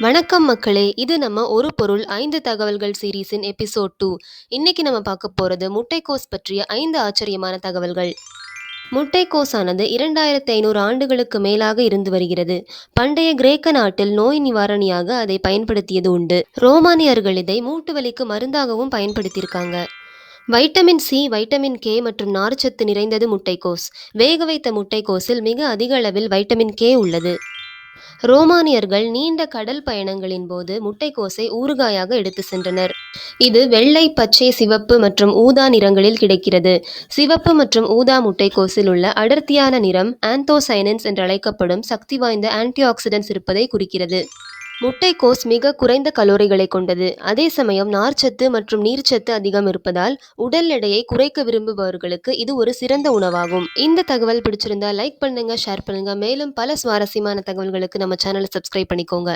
வணக்கம் மக்களே இது நம்ம ஒரு பொருள் ஐந்து தகவல்கள் சீரீஸின் எபிசோட் டூ. இன்னைக்கு நம்ம பார்க்க போகிறது முட்டைக்கோஸ் பற்றிய ஐந்து ஆச்சரியமான தகவல்கள். முட்டைக்கோஸானது இரண்டாயிரத்தி ஐநூறு ஆண்டுகளுக்கு மேலாக இருந்து வருகிறது. பண்டைய கிரேக்க நாட்டில் நோய் நிவாரணியாக அதை பயன்படுத்தியது உண்டு. ரோமானியர்கள் இதை மூட்டு வலிக்கு மருந்தாகவும் பயன்படுத்தியிருக்காங்க. வைட்டமின் சி வைட்டமின் கே மற்றும் நார்ச்சத்து நிறைந்தது முட்டைக்கோஸ். வேக வைத்த முட்டைக்கோஸில் மிக அதிக அளவில் வைட்டமின் கே உள்ளது. ரோமானியர்கள் நீண்ட கடல் பயணங்களின் போது முட்டைக்கோசை ஊறுகாயாக எடுத்து சென்றனர். இது வெள்ளை பச்சை சிவப்பு மற்றும் ஊதா நிறங்களில் கிடைக்கிறது. சிவப்பு மற்றும் ஊதா முட்டைக்கோசில் உள்ள அடர்த்தியான நிறம் ஆந்தோசைனன்ஸ் என்று அழைக்கப்படும் சக்தி வாய்ந்த ஆன்டிஆக்சிடன்ஸ் இருப்பதை குறிக்கிறது. முட்டைக்கோஸ் மிக குறைந்த கலோரிகளை கொண்டது. அதே சமயம் நார்ச்சத்து மற்றும் நீர்ச்சத்து அதிகம் இருப்பதால் உடல் எடையை குறைக்க விரும்புபவர்களுக்கு இது ஒரு சிறந்த உணவாகும். இந்த தகவல் பிடிச்சிருந்தா லைக் பண்ணுங்க ஷேர் பண்ணுங்க. மேலும் பல சுவாரஸ்யமான தகவல்களுக்கு நம்ம சேனலை சப்ஸ்கிரைப் பண்ணிக்கோங்க.